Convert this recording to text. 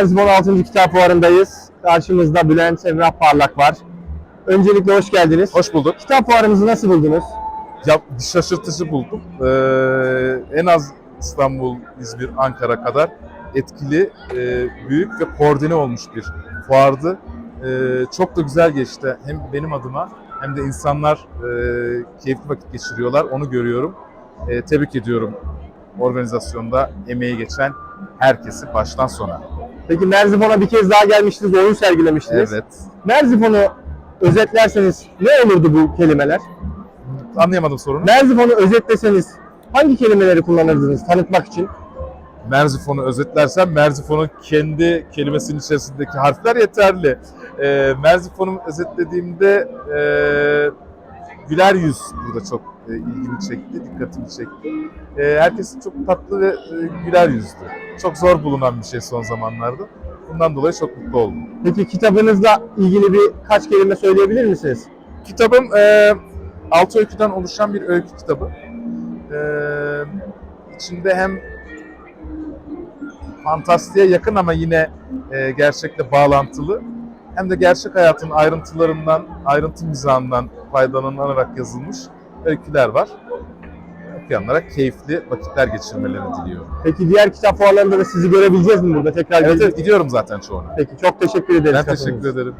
Erzibon 6. Kitap Fuarı'ndayız. Karşımızda Bülent Emrah Parlak var. Öncelikle hoş geldiniz. Hoş bulduk. Kitap fuarımızı nasıl buldunuz? Ya, şaşırtıcı buldum. Ee, en az İstanbul, İzmir, Ankara kadar etkili, e, büyük ve koordine olmuş bir fuardı. Ee, çok da güzel geçti. Hem benim adıma hem de insanlar e, keyifli vakit geçiriyorlar. Onu görüyorum. E, tebrik ediyorum organizasyonda emeği geçen herkesi baştan sona. Peki Merzifon'a bir kez daha gelmiştiniz, oyun sergilemiştiniz. Evet. Merzifon'u özetlerseniz ne olurdu bu kelimeler? Anlayamadım sorunu. Merzifon'u özetleseniz hangi kelimeleri kullanırdınız tanıtmak için? Merzifon'u özetlersem Merzifon'un kendi kelimesinin içerisindeki harfler yeterli. E, Merzifon'u özetlediğimde e, güler yüz burada çok e, ilgimi çekti, dikkatimi çekti. E, herkes çok tatlı ve e, güler yüzdü. Çok zor bulunan bir şey son zamanlarda. Bundan dolayı çok mutlu oldum. Peki kitabınızla ilgili bir kaç kelime söyleyebilir misiniz? Kitabım e, altı öyküden oluşan bir öykü kitabı. E, içinde hem fantastiğe yakın ama yine e, gerçekle bağlantılı hem de gerçek hayatın ayrıntılarından, ayrıntı mizahından faydalanarak yazılmış öyküler var. Okuyanlara keyifli vakitler geçirmelerini diliyorum. Peki diğer kitap fuarlarında da sizi görebileceğiz mi burada tekrar? Evet, evet gidiyorum zaten çoğuna. Peki çok teşekkür ederiz. Ben teşekkür için. ederim.